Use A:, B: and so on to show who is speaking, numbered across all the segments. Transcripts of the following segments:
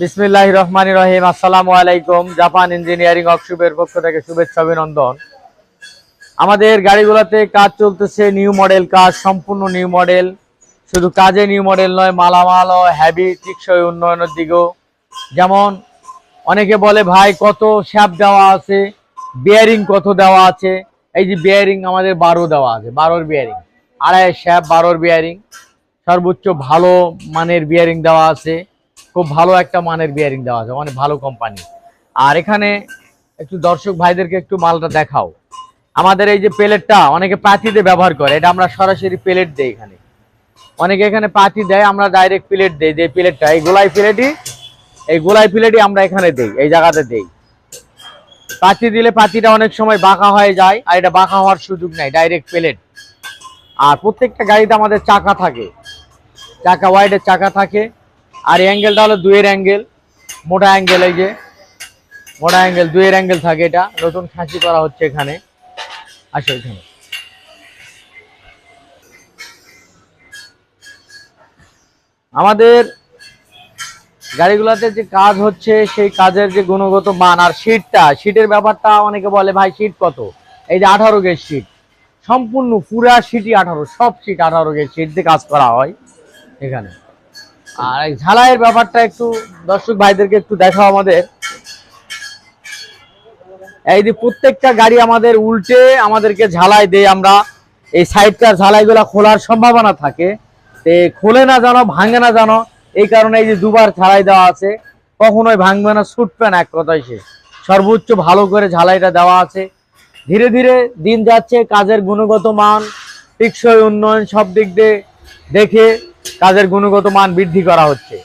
A: বিসমিল্লাহ রহমান রহিম। আসসালামু আলাইকুম, জাপান ইঞ্জিনিয়ারিং ওয়ার্কশপের পক্ষ থেকে শুভেচ্ছা, অভিনন্দন। আমাদের গাড়িগুলোতে কাজ চলতেছে নিউ মডেল কাজ, সম্পূর্ণ নিউ মডেল। শুধু কাজে নিউ মডেল নয়, মালামাল ও হ্যাভি টিকসই উন্নয়নের দিকেও। যেমন অনেকে বলে, ভাই, কত শ্যাপ দেওয়া আছে? বিয়ারিং কত দেওয়া আছে? এই যে বিয়ারিং আমাদের বারো দেওয়া আছে, বারোর বিয়ারিং আড়াই শ্যাপ বারোর বিয়ারিং সর্বোচ্চ ভালো মানের বিয়ারিং দেওয়া আছে। খুব ভালো একটা মানের বিয়ারিং দেওয়া আছে অনেক ভালো কোম্পানি আর এখানে একটু দর্শক ভাইদেরকে একটু মালটা দেখাও। আমাদের এই যে প্লেটটা অনেকে পাতিতে ব্যবহার করে, এটা আমরা সরাসরি প্লেট দেই এখানে। অনেকে এখানে পাতি দেয়, আমরা ডাইরেক্ট প্লেট দেই, যে প্লেটটা এই গোলাই প্লেটই এই গোলাই প্লেটই আমরা এখানে দেই, এই জায়গাতে দেই। পাতি দিলে পাতিটা অনেক সময় বাঁকা হয়ে যায়, আর এটা বাঁকা হওয়ার সুযোগ নাই ডাইরেক্ট প্লেট আর প্রত্যেকটা গাড়িতে আমাদের চাকা থাকে, চাকা ওয়াইডের চাকা থাকে আর অ্যাঙ্গেলটা হলো দুইয়ের অ্যাঙ্গেল মোটা অ্যাঙ্গেল এই যে, মোটা অ্যাঙ্গেল দুইয়ের অ্যাঙ্গেল থাকে এটা। নতুন খাসি করা হচ্ছে এখানে। আসো এখানে। আমাদের গাড়িগুলোতে যে কাজ হচ্ছে, সেই কাজের যে গুণগত মান আর সিটটা সিটের ব্যাপারটা অনেকে বলে, ভাই সিট কত? এই যে আঠারো গেজ সিট সম্পূর্ণ পুরা সিটই আঠারো, সব সিট আঠারো গেজ সিট দিয়ে কাজ করা হয় এখানে। আর এই ঝালাইয়ের ব্যাপারটা একটু দর্শক ভাইদেরকে একটু দেখাও আমাদের। এই যে প্রত্যেকটা গাড়ি আমাদের উল্টে আমাদেরকে ঝালাই দেয় আমরা। এই সাইডটার ঝালাইগুলা খোলার সম্ভাবনা থাকে। তে খোলে না জানো, ভাঙে না জানো, এই কারণে এই যে দুবার ঝালাই দেওয়া আছে, কখনোই ভাঙবে না, ছুটবে না, এক কথায় সে। সর্বোচ্চ ভালো করে ঝালাইটা দেওয়া আছে। ধীরে ধীরে দিন যাচ্ছে, কাজের গুণগত মান, টেকসই উন্নয়ন সব দিক দিয়ে দেখে কাজের গুণগত মান বৃদ্ধি করা হচ্ছে।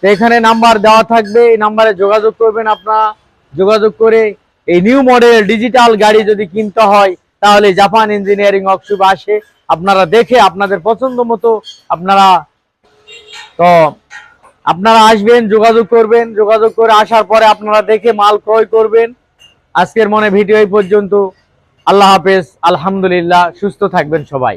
A: তো এখানে নাম্বার দেওয়া থাকবে, এই নাম্বারে যোগাযোগ করবেন আপনারা। যোগাযোগ করে এই নিউ মডেল ডিজিটাল গাড়ি যদি কিনতে হয়, তাহলে জাপান ইঞ্জিনিয়ারিং ওয়ার্কশপ আসে। আপনারা দেখে আপনাদের পছন্দ মতো আপনারা তো আপনারা আসবেন, যোগাযোগ করবেন। যোগাযোগ করে আসার পরে আপনারা দেখে মাল ক্রয় করবেন। আজকের মনে ভিডিও এই পর্যন্ত। আল্লাহ হাফেজ, আলহামদুলিল্লাহ, সুস্থ থাকবেন সবাই।